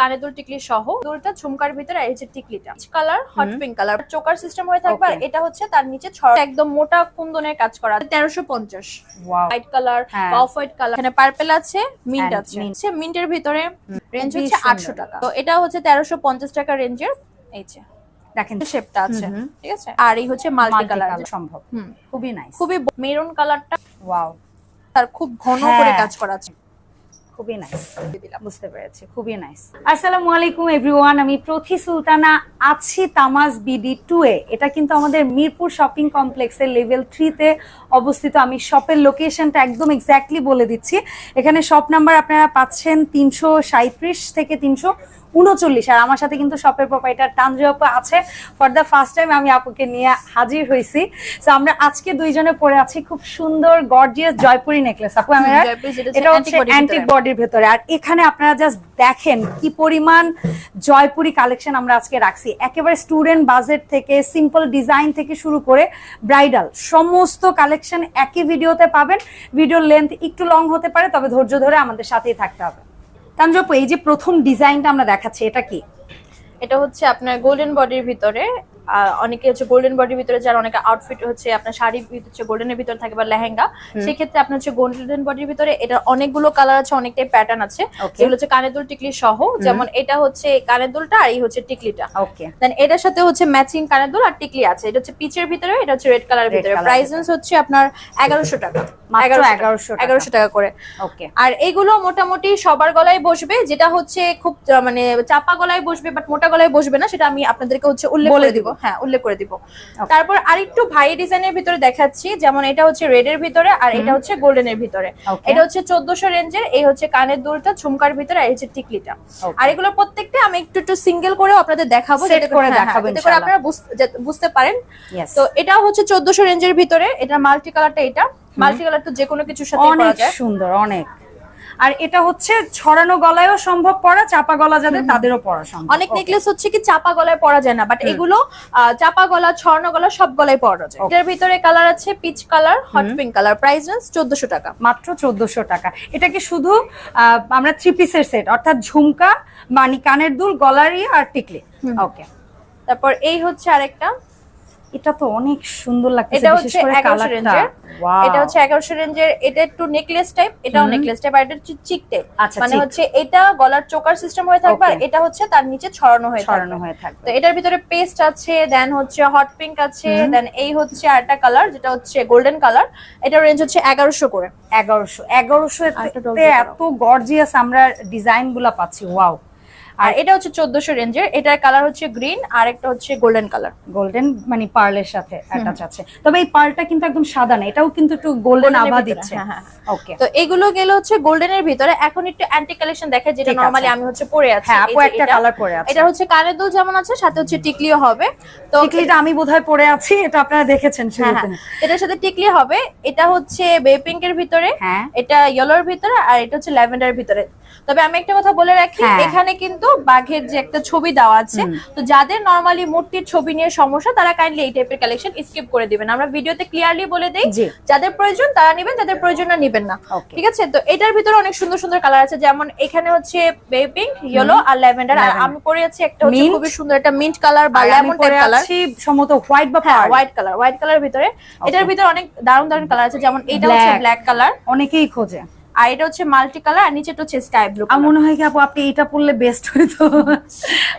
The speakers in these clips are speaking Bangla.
কানে দুল টিকলি সহ দুলটা ঝুমকার ভিতরে এই যে টিকলিটা colour hot pink colour choker system হয়ে থাকবে আর এটা হচ্ছে তার নিচে ছড়া একদম মোটা কুন্দনের কাজ করা। তেরোশো পঞ্চাশ। হোয়াইট কালার হ্যাঁ। অফ হোয়াইট কালার এখানে পার্পেল আছে মিন্ট আছে। mint. হচ্ছে মিন্টের ভিতরে রেঞ্জ হচ্ছে আটশো টাকা। তো এটা হচ্ছে তেরোশো পঞ্চাশ টাকা রেঞ্জের এই যে। দেখেন শেপটা আছে। ঠিক আছে? আর এই হচ্ছে মাল্টি কালার সম্ভব। হুম। খুবই নাইস খুবই মেরুন কালারটা ওয়াও তার খুব ঘন হ্যাঁ। করে কাজ করা আছে। খুবই নাইস বুঝতে পেরেছি, খুবই নাইস আসসালামু আলাইকুম এভরিওয়ান আমি প্রথি সুলতানা, আছি তামাজ বিডি টু এ এটা কিন্তু আমাদের মিরপুর শপিং কমপ্লেক্সের লেভেল থ্রিতে অবস্থিত। আমি শপের লোকেশনটা একদম এক্স্যাক্টলি বলে দিচ্ছি। এখানে শপ নাম্বার আপনারা পাচ্ছেন তিনশো সাঁত্রিশ থেকে তিনশো উনচল্লিশ। আর আমার সাথে কিন্তু শপের প্রোপাইটার তানজু আপু আছে। ফর দ্য ফার্স্ট টাইম আমি আপুকে নিয়ে হাজির হয়েছি তো আমরা আজকে দুইজনে পরে আছি খুব সুন্দর গর্জিয়াস জয়পুরি নেকলেস আপু হচ্ছে এটা হচ্ছে অ্যান্টিক বডির ভেতরে। আর এখানে আপনারা জাস্ট দেখেন কি পরিমাণ জয়পুরি কালেকশন আমরা আজকে রাখছি। একেবারে স্টুডেন্ট বাজেট থেকে সিম্পল ডিজাইন থেকে শুরু করে ব্রাইডাল সমস্ত কালেকশন একই ভিডিওতে পাবেন। ভিডিওর লেন্থ একটু লং হতে পারে তবে ধৈর্য ধরে আমাদের সাথেই থাকতে হবে। তানজপু এই যে প্রথম ডিজাইনটা আমরা দেখাচ্ছি, এটা কি? এটা হচ্ছে আপনার গোল্ডেন বডির ভিতরে অনেকে হচ্ছে গোল্ডেন বডির ভিতরে যার অনেকে আউটফিট হচ্ছে আপনার শাড়ি হচ্ছে গোল্ডেনের ভিতরে থাকে বা লেহেঙ্গা সেক্ষেত্রে আপনার হচ্ছে গোল্ডেন বডির ভিতরে এটা অনেকগুলো কালার আছে অনেকটাই প্যাটার্ন আছে। যেগুলো হচ্ছে কানের দুল টিকলি সহ যেমন এটা হচ্ছে কানের দুলটা আর এই হচ্ছে টিকলিটা। ওকে দেন এটার সাথে হচ্ছে ম্যাচিং কানের দুল আর টিকলি আছে। এটা হচ্ছে পিচের ভিতরে এটা হচ্ছে রেড কালারের ভিতরে। প্রাইস। হচ্ছে আপনার এগারোশো টাকা। মাত্র 1100 1100 টাকা। এগারোশো টাকা করে। ওকে আর এইগুলো মোটামুটি সবার গলায় বসবে যেটা হচ্ছে খুব মানে চাপা গলায় বসবে বাট মোটা গলায় বসবে না সেটা আমি আপনাদেরকে হচ্ছে উল্লেখ বলে করে দিব। হ্যাঁ উল্লেখ করে দিব। তারপর আরেকটু ভাই ডিজাইনের ভিতরে দেখাচ্ছি যেমন এটা হচ্ছে রেড এর ভিতরে আর এটা হচ্ছে গোল্ডেন এর ভিতরে। এটা হচ্ছে চোদ্দশো রেঞ্জের এই হচ্ছে কানের দুলটা ঝুমকার ভিতরে আর এই হচ্ছে টিকলিটা। আর এগুলো প্রত্যেকটা আমি একটু একটু সিঙ্গেল করেও আপনাদের দেখাবো যাতে করে হ্যাঁ, হ্যাঁ, করে আপনারা বুঝতে- পারেন। তো এটাও হচ্ছে চোদ্দশো রেঞ্জের ভিতরে এটা মাল্টি কালারটা এটা। মাল্টি কালার তো যে কোনো কিছুর সাথে করা অনেক যায়। সুন্দর অনেক। আর এটা হচ্ছে ছড়ানো গলায়ও সম্ভব পড়া চাপা গলা যাদের তাদেরও পড়া সম্ভব। অনেক নেকলেস হচ্ছে কি চাপা গলায় পরা যায় না বাট এগুলো চাপা গলা ছড়ানো গলা সব গলায় পরা যায়। এটার ভিতরে কালার আছে peach colour hot pink colour price range চোদ্দশো টাকা। মাত্র চোদ্দশো টাকা। এটা কি শুধু আহ, আমরা থ্রি পিসের সেট অর্থাৎ ঝুমকা মানে কানের দুল গলারি আর টিকলি। ওকে তারপর এই হচ্ছে আরেকটা। এটা তো অনেক সুন্দর লাগতেছে এটা হচ্ছে এগারোশো রেঞ্জের। এটা হচ্ছে রেঞ্জের এটা একটু নেকলেস টাইপ এটাও নেকলেস টাইপ আর এটা চিক টাইপ মানে হচ্ছে এটা গলার চোকার সিস্টেম হয়ে থাকবে আর এটা হচ্ছে তার নিচে ছড়ানো হয়ে ছড়ানো হয়ে থাকবে। তো এটার ভিতরে পেস্ট আছে দেন হচ্ছে হট পিঙ্ক আছে দেন এই হচ্ছে আরেকটা কালার যেটা হচ্ছে গোল্ডেন কালার এটার রেঞ্জ হচ্ছে এগারোশো করে। এগারোশো এগারোশো এত গর্জিয়াস আমরা ডিজাইনগুলা পাচ্ছি ওয়াও আর এটা হচ্ছে চোদ্দশো রেঞ্জের এটার কালার হচ্ছে গ্রিন আর একটা হচ্ছে গোল্ডেন কালার গোল্ডেন মানে পার্লের সাথে অ্যাটাচ আছে। তবে এই পার্লটা কিন্তু একদম সাদা না এটাও কিন্তু একটু গোল্ডেন আভা দিচ্ছে। হ্যাঁ, হ্যাঁ, ওকে তো এগুলো গেলে হচ্ছে গোল্ডেনের ভিতরে। এখন একটু অ্যান্টি কালেকশন দেখে যেটা নরমালি আমি হচ্ছে পরে আছি। হ্যাঁ আপু একটা কালার পরে আছে। এটা হচ্ছে কানের দুল যেমন আছে সাথে হচ্ছে টিকলিও হবে। তো টিকলিটা আমি বোধহয় পরে আছি এটা আপনারা দেখেছেন হ্যাঁ শুরুতে। হ্যাঁ এটার সাথে টিকলি হবে এটা হচ্ছে বে পিঙ্কের ভিতরে হ্যাঁ। এটা ইয়েলোর ভিতরে আর এটা হচ্ছে ল্যাভেন্ডার ভিতরে। তবে আমি একটা কথা বলে রাখি হ্যাঁ। এখানে কিন্তু বাঘের যে একটা ছবি দেওয়া আছে তো যাদের নরমালি মূর্তির ছবি নিয়ে সমস্যা তারা কাইন্ডলি এই টাইপের কালেকশন স্কিপ করে দিবেন। আমরা ভিডিওতে ক্লিয়ারলি বলে দেই যাদের প্রয়োজন তারা নেবেন যাদের প্রয়োজন না নেবেন না। ঠিক আছে? তো এটার ভিতরে অনেক সুন্দর সুন্দর কালার আছে যেমন এখানে হচ্ছে বেবি পিঙ্ক ইয়েলো আর ল্যাভেন্ডার আর। আমি পরে আছি একটা হচ্ছে। খুবই সুন্দর একটা মিন্ট কালার বা লেমন টাইপ কালার আছি সম্ভবত হোয়াইট বা হ্যাঁ হোয়াইট কালার হোয়াইট কালার ভিতরে। এটার ভিতরে অনেক দারুণ দারুণ কালার আছে যেমন এটা হচ্ছে ব্ল্যাক কালার অনেকেই খোঁজে। আর এটা হচ্ছে মাল্টি কালার আর নিচেটা হচ্ছে স্কাই ব্লু আমার মনে হয় কি আপু আপনি এটা পরলে বেস্ট হতো।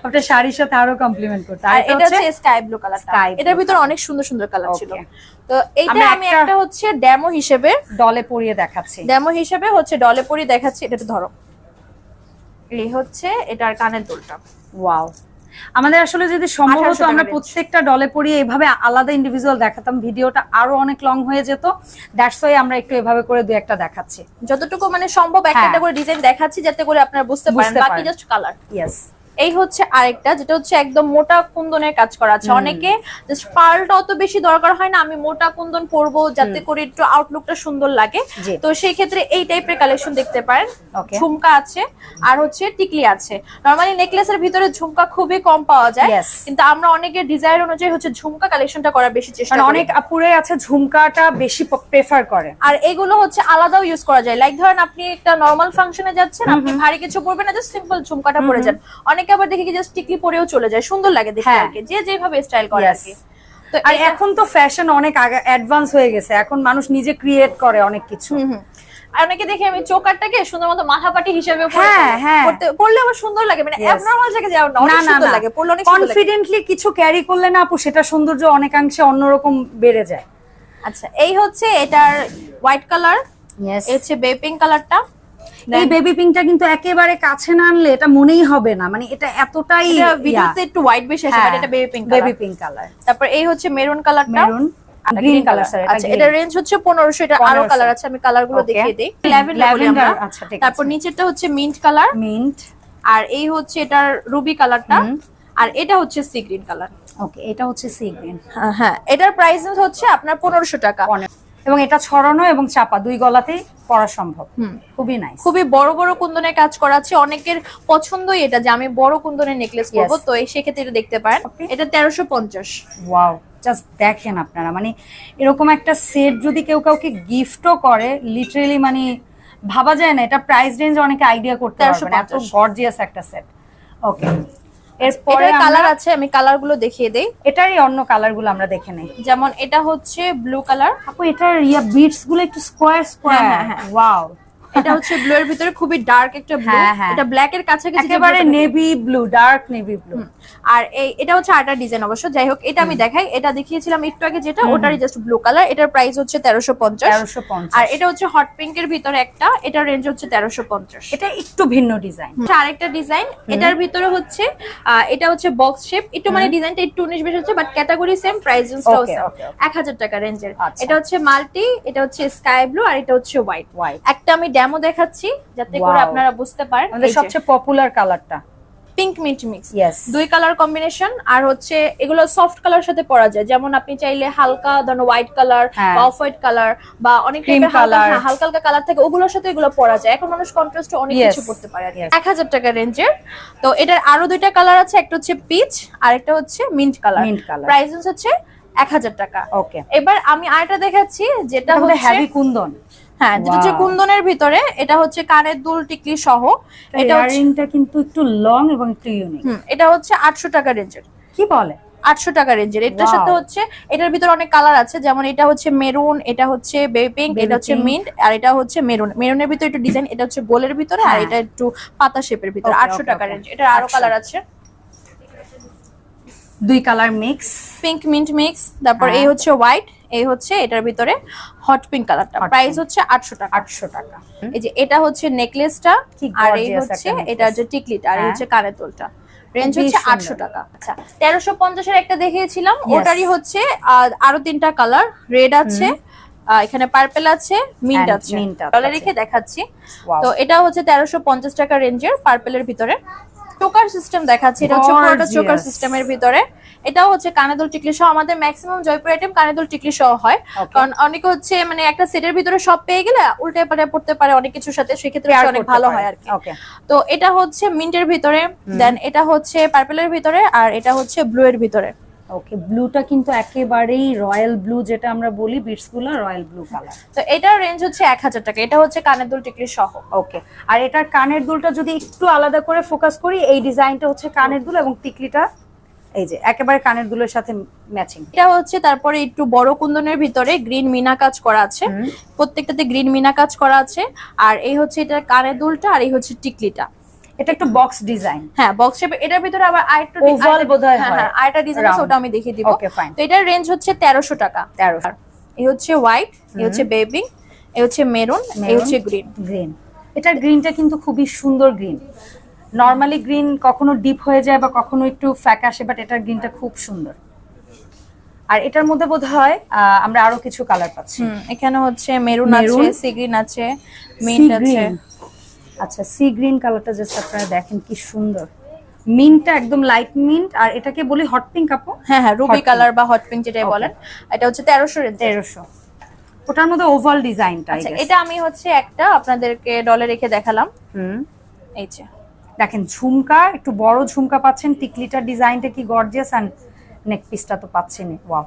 আপনার শাড়ির সাথে আরও কমপ্লিমেন্ট করতে। আর এটা হচ্ছে স্কাই ব্লু কালার এটার ভিতরে অনেক সুন্দর সুন্দর কালার ছিল। তো এইটা আমি একটা- হচ্ছে ডেমো হিসেবে ডলে পরিয়ে দেখাচ্ছি। ডেমো হিসেবে হচ্ছে ডলে পরিয়ে দেখাচ্ছি। এটা একটু ধরো। এই হচ্ছে এটার কানের দুলটা। ওয়াও আমাদের আসলে যদি সম্ভব 1800 হতো আমরা প্রত্যেকটা ডলে পরিয়ে এভাবে আলাদা ইন্ডিভিজুয়াল দেখাতাম। ভিডিওটা আরও অনেক লং হয়ে যেত। দ্যাটস ওয়াই আমরা একটু এভাবে করে দু একটা দেখাচ্ছি। যতটুকু মানে সম্ভব একটা হ্যাঁ। করে ডিজাইন দেখাচ্ছি যাতে করে আপনারা বুঝতে পারেন। বাকি জাস্ট কালার ইয়েস এই হচ্ছে আরেকটা যেটা হচ্ছে একদম মোটা কুন্দনের কাজ করা আছে। অনেকে জাস্ট পার্লটা অত বেশি দরকার হয় না আমি মোটা কুন্দন পরবো যাতে করে একটু আউটলুকটা সুন্দর লাগে। তো সেই ক্ষেত্রে এই টাইপের কালেকশন দেখতে পারেন। ঝুমকা আছে আর হচ্ছে টিকলি আছে। নরমালি নেকলেসের ভিতরে ঝুমকা খুবই কম পাওয়া যায়। কিন্তু আমরা অনেকের ডিজাইন অনুযায়ী হচ্ছে ঝুমকা কালেকশনটা করার বেশি চেষ্টা করি। অনেক আপুরে আছে ঝুমকাটা বেশি প্রেফার করে। আর এগুলো হচ্ছে আলাদাও ইউজ করা যায়। লাইক ধরেন আপনি একটা নর্মাল ফাংশনে যাচ্ছেন আপনি ভারী কিছু পরবেন না জাস্ট সিম্পল ঝুমকাটা পরে যান। অনেকে আবার দেখি কি জাস্ট টিকলি পরেও চলে যায় সুন্দর লাগে দেখতে হ্যাঁ। আর যে যেভাবে স্টাইল করে আর কি তো আর এখন তো ফ্যাশন অনেক আগে অ্যাডভান্স হয়ে গেছে এখন মানুষ নিজে ক্রিয়েট করে অনেক কিছু। অনেকে দেখি আমি চোকারটাকে সুন্দর মতো মাথাপাটি হিসেবে হ্যাঁ, হ্যাঁ। পড়লে আবার সুন্দর লাগে মানে অ্যাবনর্মাল জায়গায় যাও না অনেক সুন্দর লাগে পড়লে অনেক কনফিডেন্টলি কিছু ক্যারি করলে না আপু সেটা সৌন্দর্য অনেকাংশে অন্যরকম বেড়ে যায়। আচ্ছা এই হচ্ছে এটার হোয়াইট কালার এই হচ্ছে বেপিং কালারটা এই বেবি পিঙ্কটা কিন্তু একেবারে কাছে না আনলে এটা মনেই হবে না। মানে এটা এতটাই ভিডিওতে একটু হোয়াইট বেশি আছে বাট এটা baby pink baby pink colour তারপর এই হচ্ছে মেরুন কালারটা মেরুন গ্রিন কালার স্যার আচ্ছা এটা রেঞ্জ হচ্ছে পনেরোশো এটা আরও কালার আছে আমি কালারগুলো Okay. দেখিয়ে দিই। ল্যাভেন্ডার আচ্ছা, ঠিক তারপর নিচেরটা হচ্ছে মিন্ট কালার মিন্ট আর এই হচ্ছে এটার রুবি কালারটা আর এটা হচ্ছে সি গ্রিন কালার ওকে এটা হচ্ছে সি গ্রিন হ্যাঁ এটার প্রাইস হচ্ছে আপনার পনেরোশো টাকা। এবং এটা ছড়ানো এবং চাপা দুই গলাতেই পরা সম্ভব। খুবই নাই খুবই বড় বড় কুন্দনের কাজ করা আছে। অনেকের পছন্দই এটা যে আমি বড় কুন্দনের নেকলেস করব। তো এই সেক্ষেত্রে এটা দেখতে পারেন. এটা তেরোশো পঞ্চাশ। ওয়াও জাস্ট দেখেন আপনারা। মানে এরকম একটা সেট যদি কেউ কাউকে গিফটও করে লিটারেলি মানে ভাবা যায় না। এটা প্রাইস রেঞ্জ অনেকে আইডিয়া করতে পারবে না। এত গর্জিয়াস একটা সেট ওকে এরপরে কালার আছে আমি কালারগুলো দেখিয়ে দেই। এটারই অন্য কালারগুলো আমরা দেখে নেই। যেমন এটা হচ্ছে ব্লু কালার আপু এটার ইয়া বিটসগুলো একটু স্কোয়ার স্কোয়ার হ্যাঁ, হ্যাঁ। ওয়াও এটা হচ্ছে ব্লু এর ভিতরে খুবই ডার্ক একটা ব্লু হ্যাঁ, হ্যাঁ। এটা ব্ল্যাক এর কাছাকাছি একেবারে। Navy blue dark navy blue আর এই এটা হচ্ছে আটা ডিজাইন অবশ্য। যাই হোক এটা আমি দেখাই। এটা দেখিয়েছিলাম একটু আগে যেটা ওটারই জাস্ট ব্লু কালার এটার প্রাইস হচ্ছে তেরোশো পঞ্চাশ। তেরোশো পঞ্চাশ। আর এটা হচ্ছে হট পিঙ্ক এর ভিতরে একটা। এটার রেঞ্জ হচ্ছে তেরোশো পঞ্চাশ। এটা একটু ভিন্ন ডিজাইন আরেকটা ডিজাইন এটার ভিতরে হচ্ছে এটা হচ্ছে বক্স শেপ একটু মানে ডিজাইনটা একটু উনিশ বিশ হচ্ছে বাট ক্যাটাগরি সেম প্রাইস রেঞ্জটাও সেম. এক হাজার টাকা রেঞ্জের আচ্ছা। এটা হচ্ছে মাল্টি এটা হচ্ছে স্কাই ব্লু আর এটা হচ্ছে হোয়াইট White. একটা আমি ডেমো দেখাচ্ছি যাতে করে আপনারা বুঝতে পারেন আমাদের সবচেয়ে পপুলার কালারটা পিঙ্ক মিন্ট মিক্স দুই কালার কম্বিনেশন আর হচ্ছে এগুলো সফট কালার সাথে পরা যায়। যেমন আপনি চাইলে হালকা ধরো হোয়াইট কালার হ্যাঁ। অফ হোয়াইট কালার বা অনেক হালকা হ্যাঁ, হালকা হালকা কালার থাকে ওগুলোর সাথে এগুলো পরা যায়। এখন মানুষ কন্ট্রাস্ট অনেক কিছু করতে পারে. এক হাজার টাকা রেঞ্জের তো এটার আরও দুইটা কালার আছে একটা হচ্ছে পিচ আর একটা হচ্ছে মিন্ট কালার। প্রাইস হচ্ছে এক হাজার টাকা। ওকে এবার আমি আরেকটা দেখাচ্ছি যেটা হচ্ছে হেভি কুন্দন। হ্যাঁ যেটা হচ্ছে কুন্দনের ভিতরে এটা হচ্ছে কানের দুল টিকলি সহ। এটা ইয়ারিংটা কিন্তু একটু লং এবং একটু ইউনিক এটা হচ্ছে আটশো টাকা রেঞ্জের। কি বলে? আটশো টাকা রেঞ্জের। এটার সাথে হচ্ছে এটার ভিতরে অনেক কালার আছে যেমন এটা হচ্ছে মেরুন এটা হচ্ছে Baby এটা হচ্ছে মিন্ট আর এটা হচ্ছে মেরুন মেরুনের ভিতরে একটু ডিজাইন এটা হচ্ছে গোলের ভিতরে আর হ্যাঁ। এটা একটু পাতা শেপের ভিতরে। আটশো টাকা রেঞ্জ এটার আরও কালার আছে। দুই colour mix pink mint mix তারপর হ্যাঁ। এই হচ্ছে হোয়াইট এই হচ্ছে এটার ভিতরে হট পিঙ্ক কালারটা প্রাইস হচ্ছে আটশো টাকা। আটশো টাকা। এই যে এটা হচ্ছে নেকলেসটা আর এই হচ্ছে এটা। হচ্ছে টিকলিটা আর এই হ্যাঁ। হচ্ছে কানের দুলটা রেঞ্জ হচ্ছে। আটশো টাকা। আচ্ছা তেরোশো পঞ্চাশের একটা দেখিয়েছিলাম। ওটারই হচ্ছে আরও তিনটা কালার রেড আছে এখানে পার্পেল আছে মিন্ট আছে। আছে। রেখে দেখাচ্ছি। তো এটা হচ্ছে তেরোশো পঞ্চাশ টাকা রেঞ্জের পার্পেলের ভিতরে। চোকার সিস্টেম দেখাচ্ছি। এটা হচ্ছে পুরোটা চোকার সিস্টেমের ভিতরে। এটাও হচ্ছে কানেদুল টিকলি সহ আমাদের ম্যাক্সিমাম জয়পুর আইটেম কানেদুল টিকলি সহ হয়। কারণ অনেকে হচ্ছে মানে একটা সেটের ভিতরে সব পেয়ে গেলে উল্টে পাল্টে পড়তে পারে অনেক কিছুর সাথে সেক্ষেত্রে অনেক ভালো হয় আর কি তো এটা হচ্ছে মিন্টের ভিতরে দেন এটা হচ্ছে পার্পেলের ভিতরে আর এটা হচ্ছে ব্লু এর ভিতরে। ওকে ব্লুটা কিন্তু একেবারেই রয়্যাল ব্লু যেটা আমরা বলি বিটসগুলো রয়্যাল ব্লু কালার তো এটার রেঞ্জ হচ্ছে এক হাজার টাকা এটা হচ্ছে কানের দুল টিকলি সহ। ওকে আর এটার কানের দুলটা যদি একটু আলাদা করে ফোকাস করি এই ডিজাইনটা হচ্ছে কানের দুল এবং টিকলিটা এই যে একেবারে কানের দুলের সাথে ম্যাচিং এটা হচ্ছে তারপরে একটু বড় কুন্দনের ভিতরে গ্রিন মিনা কাজ করা আছে। প্রত্যেকটাতে গ্রিন মিনা কাজ করা আছে। আর এই হচ্ছে এটা কানের দুলটা আর এই হচ্ছে টিকলিটা। এটা একটু বক্স ডিজাইন হ্যাঁ বক্স শেপে এটার ভিতরে আবার আরেকটা আরেকটা- বোধহয় হ্যাঁ, হয়। হ্যাঁ, আরেকটা ডিজাইন আছে ওটা আমি দেখিয়ে দিব। Okay, fine. তো এটার রেঞ্জ হচ্ছে তেরোশো টাকা। তেরো এই হচ্ছে হোয়াইট এই হচ্ছে বেবি এই হচ্ছে মেরুন এই হচ্ছে গ্রিন গ্রিন এটার গ্রিনটা কিন্তু খুবই সুন্দর গ্রিন নর্মালি গ্রিন কখনো ডিপ হয়ে যায় বা কখনো একটু ফ্যাকাশে বাট এটার গ্রিনটা খুব সুন্দর। আর এটার মধ্যে বোধ হয় আমরা আরও কিছু কালার পাচ্ছি। এখানে হচ্ছে মেরুন আছে সি গ্রিন আছে মিন্ট আছে। আচ্ছা সি গ্রিন কালারটা জাস্ট আপনারা দেখেন কি সুন্দর। মিন্টটা একদম লাইট মিন্ট আর এটাকে বলি হট পিঙ্ক আপু। হ্যাঁ হ্যাঁ রুবি কালার বা হট পিঙ্ক যেটাই Okay. বলেন এটা হচ্ছে তেরোশো তেরোশো। ওটার মধ্যে ওভাল ডিজাইনটা আচ্ছা এটা আমি হচ্ছে একটা আপনাদেরকে ডলে রেখে দেখালাম। হুম। এই যে। দেখেন ঝুমকা একটু বড় ঝুমকা পাচ্ছেন টিকলিটার ডিজাইনটা কি গর্জিয়াস অ্যান্ড নেক পিসটা তো পাচ্ছেন ওয়াও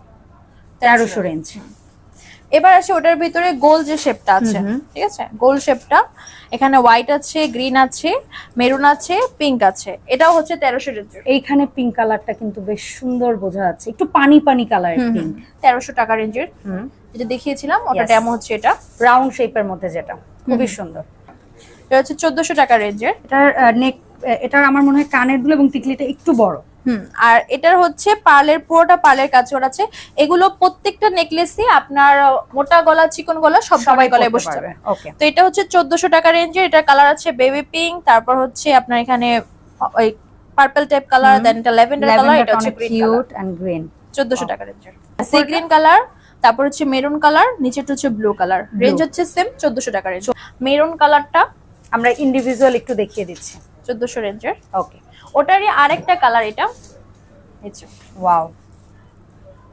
তেরোশো রেঞ্জ এবার আসে ওটার ভিতরে গোল যে শেপটা আছে। ঠিক আছে? গোল শেপটা এখানে হোয়াইট আছে গ্রিন আছে মেরুন আছে পিঙ্ক আছে এটাও হচ্ছে তেরোশো এইখানে পিঙ্ক কালারটা কিন্তু বেশ সুন্দর বোঝা যাচ্ছে একটু পানি পানি কালার পিঙ্ক তেরোশো টাকা রেঞ্জের যেটা দেখিয়েছিলাম ওটা. ডেমো হচ্ছে এটা। রাউন্ড শেপের মধ্যে যেটা খুবই সুন্দর। এটা হচ্ছে চোদ্দশো টাকা রেঞ্জের। এটার নেক এটার আমার মনে হয় কানের দুল এবং টিকলিটা একটু বড়। হুম আর এটার হচ্ছে পার্লের পুরোটা পার্লের কাজ করা আছে। এগুলো প্রত্যেকটা নেকলেসই আপনার মোটা গলা চিকন গলা সব সবাই গলায় বসে যাবে। তো এটা হচ্ছে চোদ্দশো টাকা রেঞ্জের এটা কালার আছে বেবি পিঙ্ক তারপর হচ্ছে আপনার এখানে ওই পার্পল টাইপ কালার দেন এটা ল্যাভেন্ডার কালার এটা হচ্ছে কিউট এন্ড গ্রিন চোদ্দশো টাকা রেঞ্জের। সি গ্রিন কালার তারপর হচ্ছে মেরুন কালার নিচেটা হচ্ছে ব্লু কালার রেঞ্জ হচ্ছে সেম চোদ্দশো টাকা রেঞ্জ মেরুন কালারটা আমরা ইন্ডিভিজুয়াল একটু দেখিয়ে দিচ্ছি। চোদ্দশো রেঞ্জের। ওকে ওটারই আরেকটা কালার এটা। ওয়াও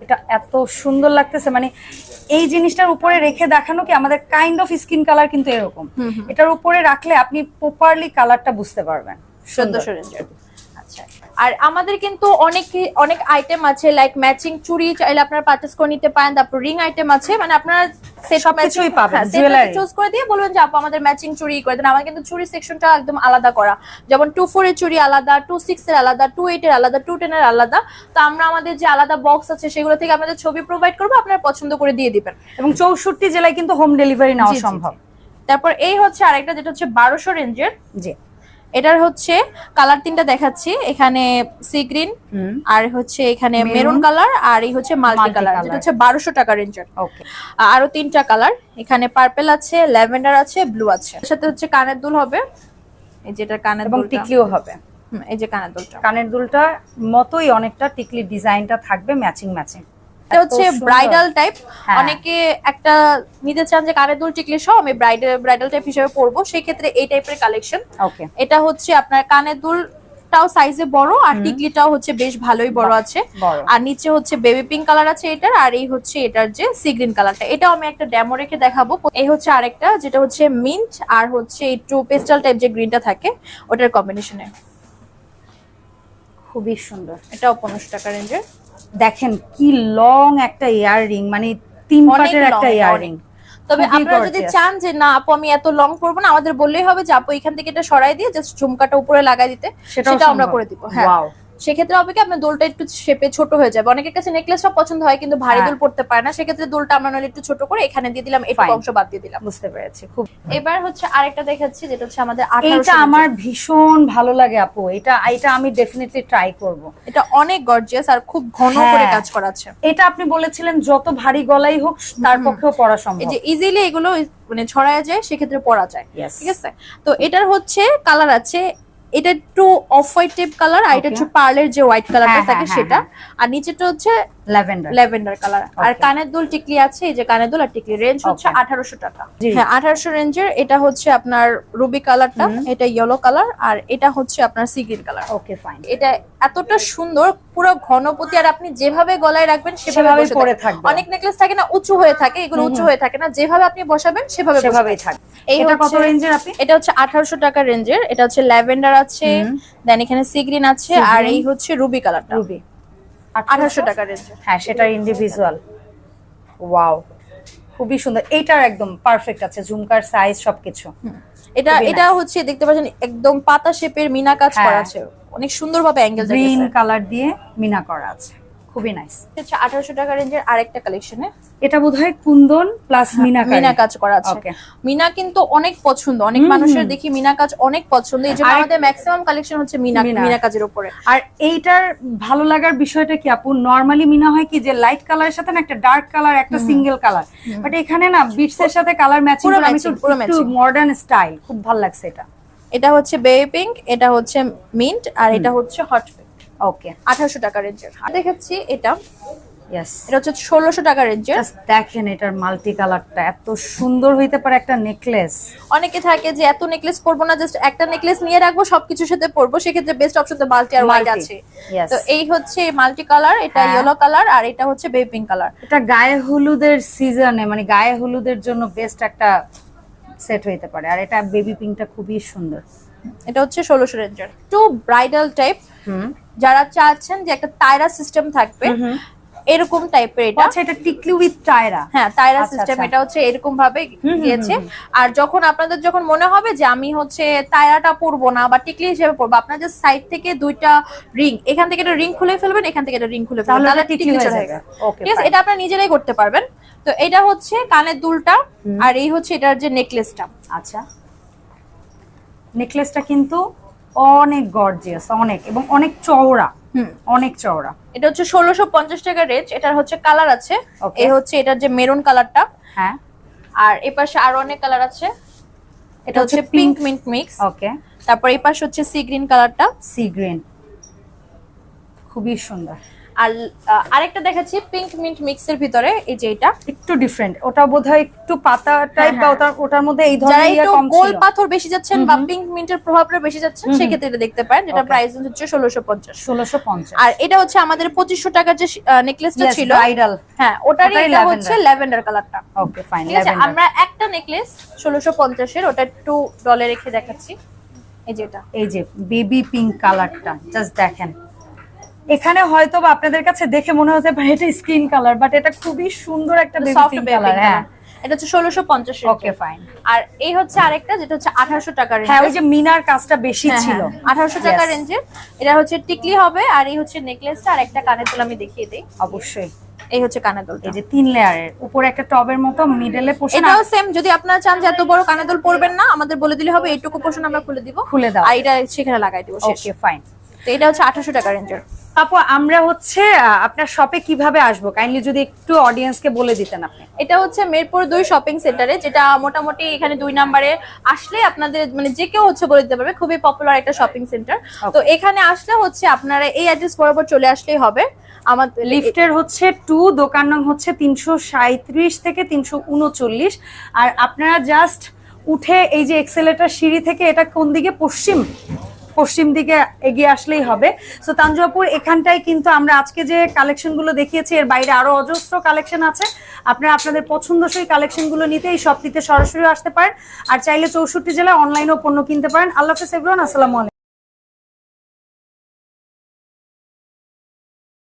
এটা এত সুন্দর লাগতেছে মানে এই জিনিসটার উপরে রেখে দেখানো কি আমাদের কাইন্ড অফ স্কিন কালার কিন্তু এরকম। এটার উপরে রাখলে আপনি প্রপারলি কালারটা বুঝতে পারবেন। চোদ্দশো রেঞ্জের। আর আমাদের কিন্তু অনেক অনেক আইটেম আছে লাইক ম্যাচিং চুড়ি চাইলে আপনারা পারচেস করে নিতে পারেন তারপর রিং আইটেম আছে মানে আপনারা সবকিছুই পাবেন। চুজ করে দিয়ে বলবেন যে আপু আমাদের ম্যাচিং চুড়ি করে দেন। আমার কিন্তু চুড়ি সেকশনটা একদম আলাদা করা। যেমন এর চুড়ি আলাদা টু সিক্স এর আলাদা টু এইট এর আলাদা টু টেন এর আলাদা। তো আমরা আমাদের যে আলাদা বক্স আছে সেগুলো থেকে আপনাদের ছবি প্রোভাইড করব আপনারা পছন্দ করে দিয়ে দিবেন। এবং চৌষট্টি জেলায় কিন্তু হোম ডেলিভারি নেওয়া সম্ভব। তারপর এই হচ্ছে আরেকটা যেটা হচ্ছে বারোশো রেঞ্জের। জি। এটার হচ্ছে কালার তিনটা দেখাচ্ছি। এখানে সি গ্রিন আর হচ্ছে এখানে মেরুন কালার আর এই হচ্ছে মাল্টি কালার। যেটা হচ্ছে বারোশো টাকা রেঞ্জের। আরও তিনটা কালার। এখানে পার্পেল আছে ল্যাভেন্ডার আছে ব্লু আছে। সাথে হচ্ছে কানের দুল হবে। এই যেটা কানের এবং টিকলিও হবে। এই যে কানের দুলটা। কানের দুলটা মতোই অনেকটা টিকলি ডিজাইনটা থাকবে ম্যাচিং ম্যাচিং। এটা হচ্ছে ব্রাইডাল টাইপ হ্যাঁ। অনেকে একটা নিতে চান যে কানের দুল টিকলি সহ আমি ব্রাইডাল ব্রাইডাল টাইপ হিসেবে পরবো সেই ক্ষেত্রে এই টাইপের কালেকশন এটা হচ্ছে আপনার কানের দুলটাও সাইজে বড় আর টিকলিটাও হচ্ছে বেশ ভালোই বড় আছে। আর নিচে হচ্ছে বেবি পিঙ্ক কালার আছে এটার আর এই হচ্ছে এটার যে সি গ্রিন কালারটা এটাও আমি একটা ডেমো রেখে দেখাবো। এই হচ্ছে আরেকটা যেটা হচ্ছে মিন্ট আর হচ্ছে একটু পেস্টাল টাইপ যে গ্রিনটা থাকে ওটার কম্বিনেশনে খুবই সুন্দর। এটাও পনেরোশো টাকা রেঞ্জের দেখেন কি লং একটা ইয়াররিং মানে তিন পাটের একটা ইয়াররিং তবে আপনারা যদি চান যে না আপু আমি এত লং করব না আমাদের বললেই হবে যে আপু এখান থেকে এটা সরাই দিয়ে জাস্ট ঝুমকাটা উপরে লাগাই দিতে সেটা আমরা করে দিব। হ্যাঁ. সেক্ষেত্রে হবে কি আপনার দোলটা একটু শেপে ছোট হয়ে যাবে। অনেকের কাছে নেকলেস পছন্দ হয় কিন্তু ভারী হ্যাঁ। দোল পড়তে পারে না। সেক্ষেত্রে দোলটা আমরা নাহলে একটু ছোট করে এখানে দিয়ে দিলাম একটু অংশ বাদ দিয়ে দিলাম। বুঝতে পেরেছি খুব এবার হচ্ছে আরেকটা দেখাচ্ছি যেটা হচ্ছে আমাদের আঠারোশো আমার ভীষণ ভালো লাগে আপু। এটা এটা আমি ডেফিনেটলি ট্রাই করব। এটা অনেক গর্জিয়াস আর খুব ঘন হ্যাঁ। করে কাজ করা আছে। এটা আপনি বলেছিলেন যত ভারী গলাই হোক তার পক্ষেও পড়া সম্ভব। এই যে ইজিলি এগুলো মানে ছড়ায় যায় সেক্ষেত্রে পড়া যায় ঠিক আছে? তো এটার হচ্ছে কালার আছে এটা একটু অফ হোয়াইট টাইপ কালার আর এটা. হচ্ছে পার্লের যে হোয়াইট কালারটা হ্যাঁ, থাকে হ্যাঁ, সেটা হ্যাঁ, আর নিচেটা হচ্ছে ল্যাভেন্ডার ল্যাভেন্ডার কালার আর কানের দুল টিকলি আছে এই যে কানের দুল আর টিকলি রেঞ্জ হচ্ছে Okay. আঠারোশো টাকা। হ্যাঁ রেঞ্জের এটা হচ্ছে আপনার রুবি কালারটা এটা ইয়েলো কালার আর এটা হচ্ছে আপনার sea green colour okay fine এটা এতটা সুন্দর পুরো ঘনপতি আর আপনি যেভাবে গলায় রাখবেন সেভাবে পরে থাকবে। অনেক নেকলেস থাকে না উঁচু হয়ে থাকে এগুলো উঁচু হয়ে থাকে না যেভাবে আপনি বসাবেন সেভাবে সেভাবেই। থাকবে। এটা কত হচ্ছে- রেঞ্জের আপনি? এটা হচ্ছে আঠারোশো টাকা রেঞ্জের এটা হচ্ছে ল্যাভেন্ডার আছে দেন এখানে সি গ্রিন আছে আর এই হচ্ছে রুবি কালারটা রুবি আঠারোশো টাকা রেঞ্জের হ্যাঁ সেটা ইন্ডিভিজুয়াল ওয়াও খুবই সুন্দর। এইটার একদম পারফেক্ট আছে ঝুমকার সাইজ সবকিছু। এটা এটা হচ্ছে দেখতে পাচ্ছেন একদম পাতা শেপের মিনা কাজ হ্যাঁ। করা আছে। অনেক সুন্দরভাবে অ্যাঙ্গেল গ্রিন কালার দিয়ে মিনা করা আছে। খুবই নাইস হচ্ছে আঠারোশো টাকা রেঞ্জের আরেকটা কালেকশনে এটা বোধহয় কুন্দন প্লাস মিনা মিনা কাজ করা আছে। মিনা কিন্তু অনেক পছন্দ অনেক মানুষের দেখি মিনা কাজ অনেক পছন্দ। এই জন্য আমাদের ম্যাক্সিমাম কালেকশন হচ্ছে মিনা মিনা। কাজের উপরে। আর এইটার ভালো লাগার বিষয়টা কি আপু? নরমালি মিনা হয় কি যে লাইট কালারের সাথে না একটা ডার্ক কালার একটা সিঙ্গেল কালার বাট এখানে না বিটস এর সাথে কালার ম্যাচিং পুরো করে আমি পুরো একটু। মডার্ন স্টাইল খুব ভালো লাগছে এটা। এটা হচ্ছে বেবি পিঙ্ক এটা হচ্ছে মিন্ট আর এটা হচ্ছে হট ওকে আঠারোশো টাকা রেঞ্জের দেখাচ্ছি এটা। ইয়েস এটা হচ্ছে ষোলোশো টাকা রেঞ্জের। দেখেন এটার মাল্টি কালারটা এত সুন্দর হইতে পারে একটা নেকলেস অনেকে থাকে যে এত নেকলেস পরবো না জাস্ট একটা নেকলেস নিয়ে রাখব সবকিছুর সাথে পরবো সেক্ষেত্রে বেস্ট অপশন তো মাল্টি আর হোয়াইট আছে. তো এই হচ্ছে মাল্টি কালার এটা হ্যাঁ। ইয়েলো কালার আর এটা হচ্ছে বেবি পিঙ্ক কালার এটা গায়ে হলুদের সিজনে মানে গায়ে হলুদের জন্য বেস্ট একটা সেট হইতে পারে। আর এটা বেবি পিঙ্কটা খুবই সুন্দর। এটা হচ্ছে ষোলোশো রেঞ্জের। টু ব্রাইডাল টাইপ যারা চাচ্ছেন যে একটা তাইরা সিস্টেম থাকবে এরকম টাইপের এটা। আচ্ছা এটা টিকলি উইথ টায়রা হ্যাঁ আচ্ছা, সিস্টেম আচ্ছা। এটা হচ্ছে এরকম ভাবে গিয়েছে। আর যখন আপনাদের যখন মনে হবে যে আমি হচ্ছে তাইরাটা পরবো না বা টিকলি হিসেবে পরবো আপনাদের সাইড থেকে দুইটা রিং এখান থেকে একটা রিং খুলে ফেলবেন এখান থেকে একটা রিং খুলে ফেলবেন তাহলে টিকলি হয়ে চলে যাবে। ঠিক আছে? এটা আপনারা নিজেরাই করতে পারবেন। তো এটা হচ্ছে কানের দুলটা আর এই হচ্ছে এটার যে নেকলেসটা আচ্ছা। নেকলেসটা কিন্তু অনেক গর্জিয়াস অনেক এবং অনেক চওড়া। হুম। অনেক চওড়া। এটা হচ্ছে ষোলোশো পঞ্চাশ টাকা রেঞ্জ এটার হচ্ছে কালার আছে. এই হচ্ছে এটার যে মেরুন কালারটা। হ্যাঁ। আর এ পাশে আরও অনেক কালার আছে। এটা হচ্ছে হচ্ছে পিঙ্ক মিন্ট মিক্স ওকে। তারপর এই পাশে হচ্ছে সি গ্রিন কালারটা। সি গ্রিন খুবই সুন্দর। আর আরেকটা দেখাচ্ছি পিঙ্ক মিন্ট মিক্সের ভিতরে এই যে এটা। একটু ডিফারেন্ট ওটা বোধহয় একটু পাতা টাইপ বা হ্যাঁ। ওটার ওটার মধ্যে এই ধরনের ইয়ে কম গোল পাথর বেশি যাচ্ছেন বা পিঙ্ক মিন্টের প্রভাবটা বেশি যাচ্ছেন হুম। সেক্ষেত্রে এটা দেখতে পারেন যেটা প্রাইস হচ্ছে ষোলোশো পঞ্চাশ। ষোলোশো পঞ্চাশ। আর এটা হচ্ছে আমাদের পঁচিশশো টাকার যে নেকলেসটা ছিল ব্রাইডাল হ্যাঁ ওটারই এটা হচ্ছে ল্যাভেন্ডার কালারটা ওকে ফাইন আছে আমরা একটা নেকলেস ষোলোশো পঞ্চাশের ওটা একটু ডলে রেখে দেখাচ্ছি। এই যে এটা। এই যে বেবি পিঙ্ক কালারটা জাস্ট দেখেন। এখানে হয়তো বা আপনাদের কাছে দেখে মনে হতে পারে এটা স্কিন কালার বাট এটা খুবই সুন্দর একটা সফট কালার হ্যাঁ। এটা হচ্ছে ষোলোশো পঞ্চাশ ওকে ফাইন আর এই হচ্ছে আরেকটা যেটা হচ্ছে আঠারোশো টাকার হ্যাঁ ওই যে মিনার কাজটা বেশি হ্যাঁ, ছিল। আঠারোশো টাকা রেঞ্জের এটা হচ্ছে টিকলি হবে আর এই হচ্ছে নেকলেসটা আর একটা কানের দুল আমি দেখিয়ে দিই। অবশ্যই। এই হচ্ছে এই যে তিন লেয়ারের উপরে একটা টবের মতো মিডলে পোষণ এটাও সেম যদি আপনারা চান যে এত বড় কানের দুল পরবেন না আমাদের বলে দিলে হবে এইটুকু পোর্শন আমরা খুলে দিব। খুলে দাও। আর এটা সেখানে লাগাই দিব ওকে ফাইন তো এটা হচ্ছে আঠাশো টাকা রেঞ্জের। আপু আমরা হচ্ছে আপনার শপে কীভাবে আসব? কাইন্ডলি যদি একটু অডিয়েন্সকে বলে দিতেন আপনি। এটা হচ্ছে মিরপুর দুই শপিং সেন্টারে যেটা মোটামুটি এখানে দুই নাম্বারে আসলে আপনাদের মানে যে কেউ হচ্ছে বলে দিতে পারবে খুবই পপুলার একটা শপিং সেন্টার তো এখানে আসলে হচ্ছে আপনারা এই অ্যাড্রেস বরাবর চলে আসলেই হবে। আমাদের লিফটের হচ্ছে টু দোকান নং হচ্ছে তিনশো সাঁত্রিশ থেকে তিনশো উনচল্লিশ। আর আপনারা জাস্ট উঠে এই যে এক্সেলেটার সিঁড়ি থেকে এটা কোন দিকে? পশ্চিম? পশ্চিম দিকে এগিয়ে আসলেই হবে। সো তাঞ্জাপুর এখানটায় কিন্তু আমরা আজকে যে কালেকশনগুলো দেখিয়েছি, এর বাইরে আরও অজস্র কালেকশন আছে। আপনারা আপনাদের পছন্দসই কালেকশনগুলো নিতে এই শপটিতে সরাসরি আসতে পারেন। আর চাইলে চৌষট্টি জেলায় অনলাইনেও পণ্য কিনতে পারেন। আল্লাহ হাফেজ এভরিওয়ান আসসালামু আলাইকুম।